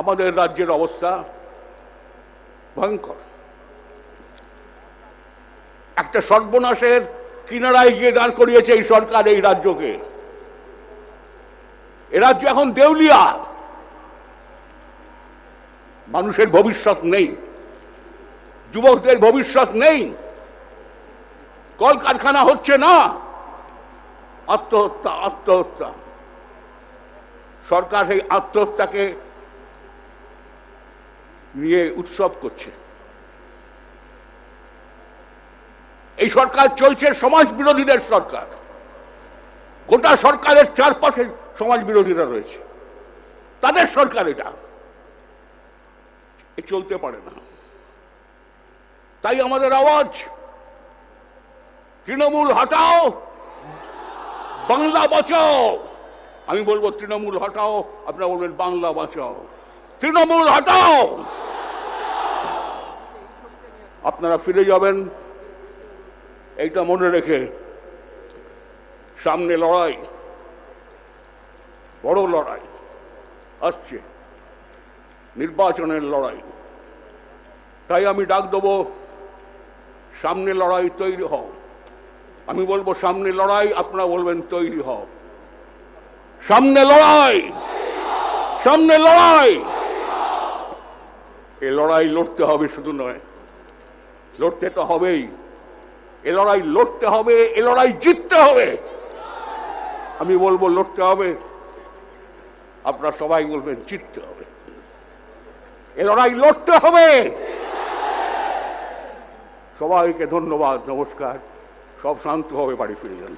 আমাদের রাজ্যের অবস্থা ভয়ঙ্কর। একটা সর্বনাশের কিনারায় গিয়ে দাঁড় করিয়েছে এই সরকার এই রাজ্যকে। এ রাজ্য এখন দেউলিয়া। মানুষের ভবিষ্যৎ নেই, যুবকদের ভবিষ্যৎ নেই। কলকারখানা হচ্ছে না। আত্মহত্যা আত্মহত্যা। সরকার এই আত্মহত্যাকে নিয়ে উৎসব করছে। এই সরকার চলছে সমাজ বিরোধীদের সরকার। গোটা সরকারের চারপাশে সমাজ বিরোধীরা রয়েছে। তাদের সরকার এটা। এ চলতে পারে না। তাই আমাদের আওয়াজ, তৃণমূল হটাও, বাংলা বাঁচাও। আমি বলব, তৃণমূল হটাও, আপনারা বলবেন, বাংলা বাঁচাও। তৃণমূল হটাও। আপনারা ফিরে যাবেন। এইটা মনে রেখে সামনে লড়াই, বড় লড়াই আসছে, নির্বাচনের লড়াই। তাই আমি ডাক দেবো, সামনে লড়াই তৈরি হও। আমি বলব, সামনে লড়াই, আপনারা বলবেন, তৈরি হও। সামনে লড়াই! সামনে লড়াই! এ লড়াই লড়তে হবে শুধু নয় লড়তে তো হবেই। এ লড়াই লড়তে হবে, এ লড়াই জিততে হবে। আমি বলব, লড়তে হবে। আপনার সবাই বলবেন, জিততে হবে। এ লড়াই লড়তে হবে। সবাইকে ধন্যবাদ, নমস্কার। সব শান্ত হবে, বাড়ি ফিরে যান।